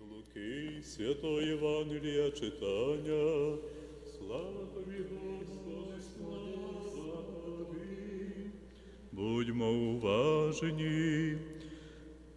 Луки, святого Євангелія читання. Слава тобі, Господи, тобі. Будьмо уважені.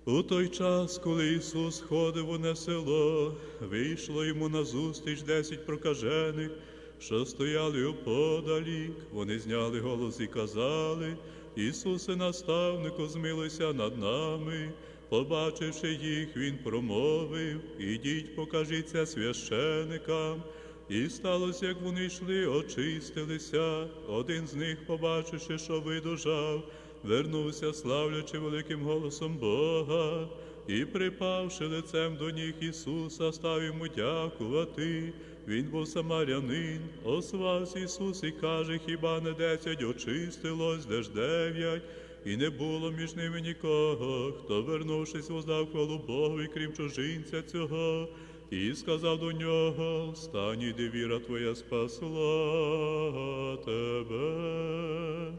У той час, коли Ісус ходив у не село, вийшло йому назустріч десять прокажених, що стояли оподалік. Вони зняли голос і казали, Ісусе, наставнику, змилуйся над нами. Побачивши їх, Він промовив, ідіть, покажіться священикам. І сталося, як вони йшли, очистилися. Один з них, побачивши, що видужав, вернувся, славлячи великим голосом Бога, і, припавши лицем до ніг Ісуса, став йому дякувати. Він був самарянин, озвався Ісус і каже, хіба не десять очистилось, де ж дев'ять, і не було між ними нікого, хто, вернувшись, воздав хвалу Богові, крім чужинця цього, і сказав до нього, встань, іди, віра твоя спасла тебе.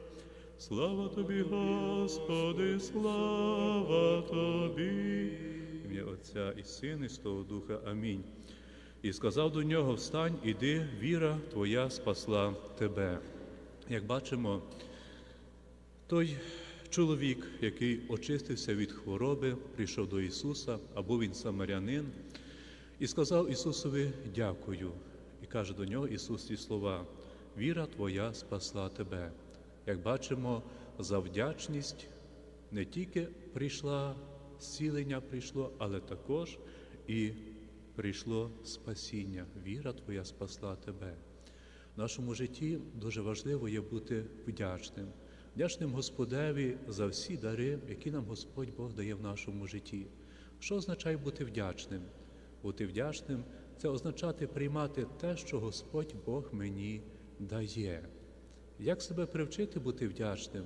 Слава тобі, Господи, слава тобі. Ім'я Отця і Сина, і Святого Духа. Амінь. І сказав до нього: Встань, іди, віра твоя спасла тебе. Як бачимо, той чоловік, який очистився від хвороби, прийшов до Ісуса, або він самарянин, і сказав Ісусові дякую. І каже до нього Ісус ці слова: Віра твоя спасла тебе. Як бачимо, за вдячність не тільки прийшла зцілення прийшло, але також і прийшло спасіння. Віра твоя спасла тебе. В нашому житті дуже важливо є бути вдячним, вдячним Господеві за всі дари, які нам Господь Бог дає в нашому житті. Що означає бути вдячним? Бути вдячним це означати приймати те, що Господь Бог мені дає. Як себе привчити бути вдячним?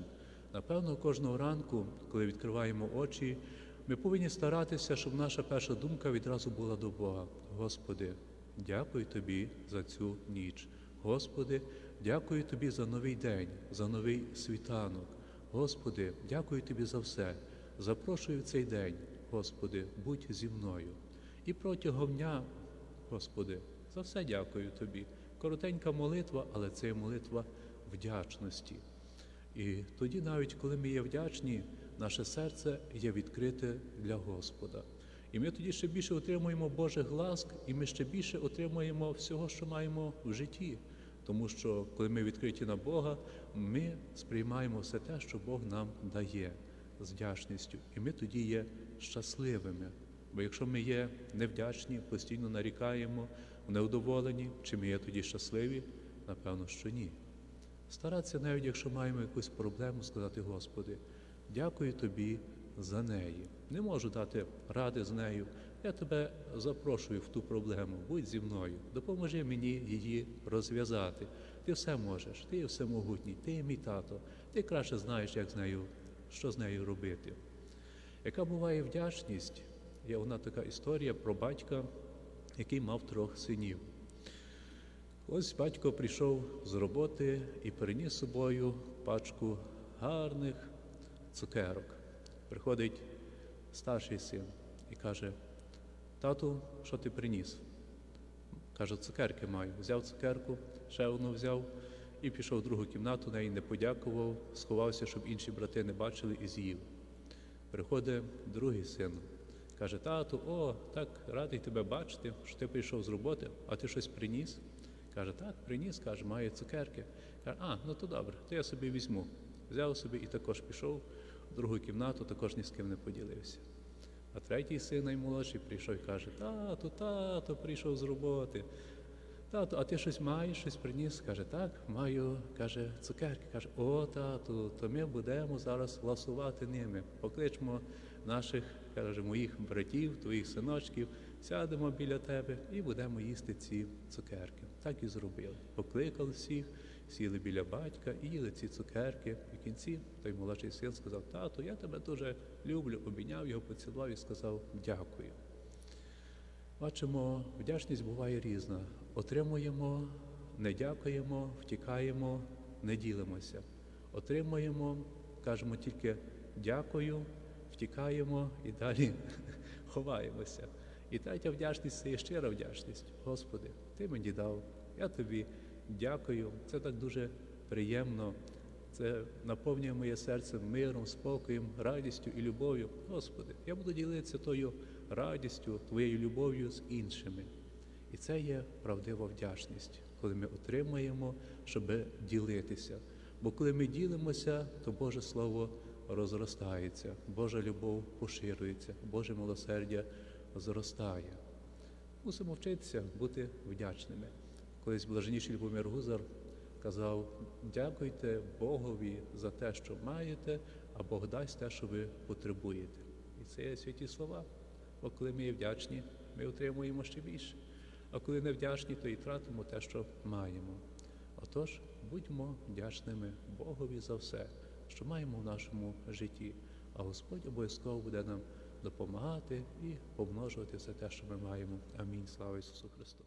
Напевно, кожного ранку, коли відкриваємо очі, ми повинні старатися, щоб наша перша думка відразу була до Бога. Господи, дякую Тобі за цю ніч. Господи, дякую Тобі за новий день, за новий світанок. Господи, дякую Тобі за все. Запрошую в цей день, Господи, будь зі мною. І протягом дня, Господи, за все дякую Тобі. Коротенька молитва, але це молитва вдячності. І тоді, навіть коли ми є вдячні, наше серце є відкрите для Господа. І ми тоді ще більше отримуємо Божих ласк, і ми ще більше отримуємо всього, що маємо в житті. Тому що коли ми відкриті на Бога, ми сприймаємо все те, що Бог нам дає з вдячністю. І ми тоді є щасливими. Бо якщо ми є невдячні, постійно нарікаємо, неудоволені, чи ми є тоді щасливі? Напевно, що ні. Старатися, навіть якщо маємо якусь проблему, сказати, Господи, дякую Тобі за неї. Не можу дати ради з нею. Я тебе запрошую в ту проблему, будь зі мною, допоможи мені її розв'язати. Ти все можеш, ти є всемогутній, ти є мій тато, ти краще знаєш, як з нею, що з нею робити. Яка буває вдячність? Є вона така історія про батька, який мав трьох синів. Ось батько прийшов з роботи і приніс собою пачку гарних цукерок. Приходить старший син і каже: Тату, що ти приніс? Каже, цукерки маю. Взяв цукерку, ще одну взяв і пішов в другу кімнату, неї не подякував, сховався, щоб інші брати не бачили і з'їв. Приходить другий син. Каже, тату, о, так радий тебе бачити, що ти прийшов з роботи, а ти щось приніс. Каже, так, приніс, каже, має цукерки. Каже, а, ну то добре, то я собі візьму. Взяв собі і також пішов в другу кімнату, також ні з ким не поділився. А третій син наймолодший прийшов і каже, тату, тато, прийшов з роботи. Тату, а ти щось маєш, щось приніс? Каже, так, маю, каже, цукерки. Каже, о, тату, то ми будемо зараз ласувати ними. Покличмо наших, каже, моїх братів, твоїх синочків, сядемо біля тебе і будемо їсти ці цукерки. Так і зробили. Покликали всіх, сіли біля батька і їли ці цукерки. В кінці той молодший син сказав: Тату, я тебе дуже люблю, обійняв його, поцілував і сказав дякую. Бачимо, вдячність буває різна. Отримуємо, не дякуємо, втікаємо, не ділимося. Отримуємо, кажемо тільки дякую, втікаємо і далі ховаємося. І третя вдячність це є щира вдячність. Господи, Ти мені дав. Я тобі дякую. Це так дуже приємно. Це наповнює моє серце миром, спокоєм, радістю і любов'ю. Господи, я буду ділитися тою радістю, твоєю любов'ю з іншими. І це є правдива вдячність, коли ми отримуємо, щоб ділитися. Бо коли ми ділимося, то Боже Слово розростається, Божа любов поширюється, Боже милосердя зростає. Мусимо вчитися бути вдячними. Колись блаженніший Любомир Гузар казав: дякуйте Богові за те, що маєте, а Бог дасть те, що ви потребуєте. І це є святі слова. Бо коли ми є вдячні, ми отримуємо ще більше. А коли не вдячні, то і тратимо те, що маємо. Отож, будьмо вдячними Богові за все, що маємо в нашому житті. А Господь обов'язково буде нам допомагати і помножувати все те, що ми маємо. Амінь. Слава Ісусу Христу!